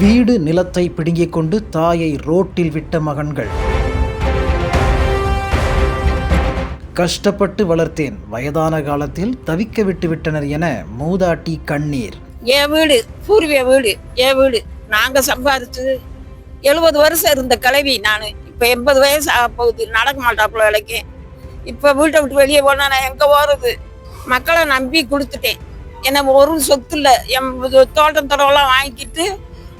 வீடு நிலத்தை பிடுங்கிக் கொண்டு தாயை ரோட்டில் விட்ட மகன்கள். கஷ்டப்பட்டு வளர்த்தேன். வயதான காலத்தில் தவிக்க விட்டு விட்டனர் என மூதாட்டி கண்ணீர். என் வீடு பூர்வீக வீடு என் வீடு. நாங்கள் சம்பாதிச்சு எழுபது வருஷம் இருந்த கலவி நான். இப்போ எண்பது வயசு ஆக போகுது. நடக்க மாட்டாப்புல வேலைக்கு. இப்போ வீட்டை விட்டு வெளியே போனால் நான் எங்கே போகிறது மக்களை நம்பி கொடுத்துட்டேன். என்ன ஒரு சொத்து இல்லை. என் இது தோட்டம் தடவெல்லாம் வாங்கிக்கிட்டு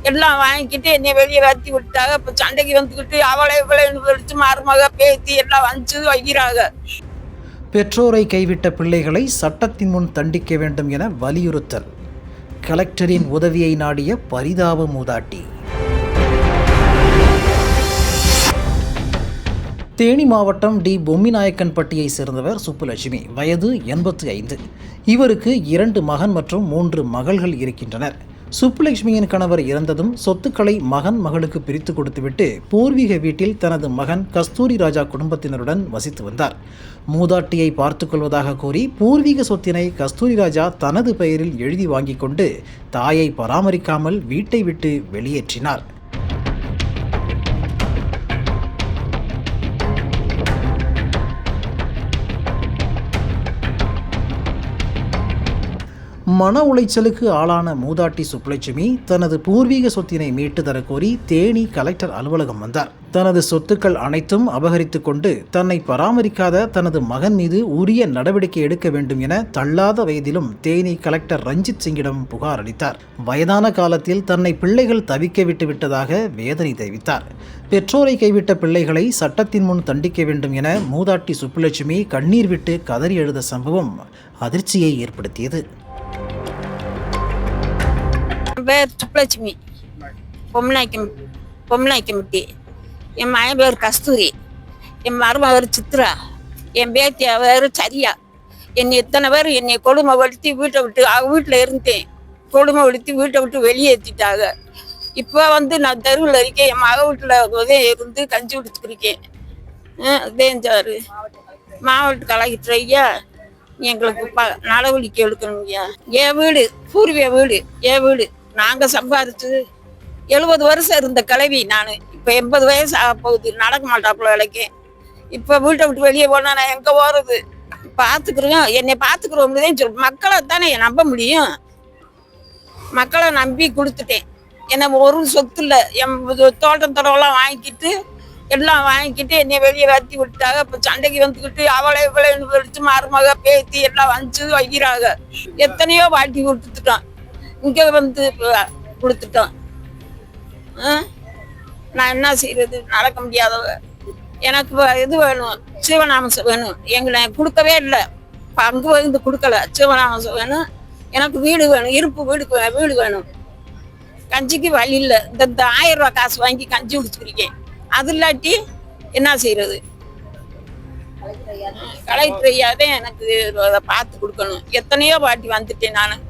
எல்லாம் வாங்கிக்கிட்டு என்னை வெளியே வரத்தி விட்டாங்க இப்போ சண்டைக்கு வந்துக்கிட்டு அவளை இவளை வச்சு மருமக பேத்தி எல்லாம் வந்து வைக்கிறாங்க. பெற்றோரை கைவிட்ட பிள்ளைகளை சட்டத்தின் முன் தண்டிக்க வேண்டும் என வலியுறுத்தல். கலெக்டரின் உதவியை நாடிய பரிதாப மூதாட்டி. தேனி மாவட்டம் டி. பொம்மிநாயக்கன்பட்டியை சேர்ந்தவர் சுப்புலட்சுமி. வயது எண்பத்தி ஐந்து. இவருக்கு இரண்டு மகன் மற்றும் மூன்று மகள்கள் இருக்கின்றனர். சுப்புலட்சுமியின் கணவர் இறந்ததும் சொத்துக்களை மகன் மகளுக்கு பிரித்து கொடுத்துவிட்டு பூர்வீக வீட்டில் தனது மகன் கஸ்தூரி ராஜா குடும்பத்தினருடன் வசித்து வந்தார். மூதாட்டியை பார்த்து கொள்வதாக கூறி பூர்வீக சொத்தினை கஸ்தூரி ராஜா தனது பெயரில் எழுதி வாங்கிக் கொண்டு தாயை பராமரிக்காமல் வீட்டை விட்டு வெளியேற்றினார். மன உளைச்சலுக்கு ஆளான மூதாட்டி சுப்லட்சுமி தனது பூர்வீக சொத்தினை மீட்டு தரக்கோரி தேனி கலெக்டர் அலுவலகம் வந்தார். தனது சொத்துக்கள் அனைத்தும் அபகரித்து கொண்டு தன்னை பராமரிக்காத தனது மகன் மீது உரிய நடவடிக்கை எடுக்க வேண்டும் என தள்ளாத வயதிலும் தேனி கலெக்டர் ரஞ்சித் சிங்கிடம் புகார் அளித்தார். வயதான காலத்தில் தன்னை பிள்ளைகள் தவிக்க விட்டு விட்டதாக வேதனை தெரிவித்தார். பெற்றோரை கைவிட்ட பிள்ளைகளை சட்டத்தின் முன் தண்டிக்க வேண்டும் என மூதாட்டி சுப்புலட்சுமி கண்ணீர் விட்டு கதறி எழுத சம்பவம் அதிர்ச்சியை ஏற்படுத்தியது. பேர் சுப்புலட்சுமி பொம்நாய்க்கம் பொம்நாய்க்கம்பட்டி என் மகன் பேர் கஸ்தூரி. என் மருமக பேர் சித்ரா. என் பேத்தி பேர் சரியா. என்னை இத்தனை பேர் என்னை கொடுமைப்படுத்தி வீட்டை விட்டு வீட்டில் இருந்தேன் கொடுமைப்படுத்தி வீட்டை விட்டு வெளியேற்றிட்டாங்க இப்போ வந்து நான் தெருவில் இருக்கேன். என் மக வீட்டில் இருந்து கஞ்சி குடிச்சுக்கிருக்கேன் தேஞ்சாரு மாவட்ட கலெக்டர் ஐயா எங்களுக்கு ப நடவடிக்கை எடுக்கணும் ஐயா. என் வீடு பூர்வீக வீடு என் வீடு. நாங்கள் சம்பாரிச்சு எழுபது வருஷம் இருந்த கிளவி நான். இப்போ எண்பது வயசு ஆக போகுது நடக்க மாட்டாப்புல வேலைக்கு. இப்போ வீட்டை விட்டு வெளியே போனா நான் எங்கே போகிறது பார்த்துக்குறோம் என்னை பார்த்துக்குறோம்னு தான் சொல். மக்களை தானே நம்ப முடியும். மக்களை நம்பி கொடுத்துட்டேன். என்ன ஒரு சொத்து இல்லை. என் தோட்டம் தொடவெல்லாம் வாங்கிக்கிட்டு எல்லாம் வாங்கிக்கிட்டு என்னை வெளியே வரத்தி விட்டாங்க இப்போ சண்டைக்கு வந்துக்கிட்டு அவளை இவளை வச்சு மருமக பேத்தி எல்லாம் வந்து வைக்கிறாங்க எத்தனையோ வாட்டி கொடுத்துட்டோம் இங்கே வந்து இப்ப கொடுத்துட்டோம். நான் என்ன செய்யறது நடக்க முடியாதவ. எனக்கு இது வேணும். சிவநாமசம் வேணும். எங்களை கொடுக்கவே இல்லை. பங்கு வந்து கொடுக்கல. சிவநாமசம் வேணும். எனக்கு வீடு வேணும். இருப்பு வீடு வீடு வேணும். கஞ்சிக்கு வழி இல்லை. இந்த இந்த ஆயிரம் ரூபா காசு வாங்கி கஞ்சி குடிச்சுக்கிறீங்க. அது இல்லாட்டி என்ன செய்யறது கலெக்டர் ஐயாவே தான் எனக்கு அதை பார்த்து கொடுக்கணும். எத்தனையோ வாட்டி வந்துட்டேன் நான்.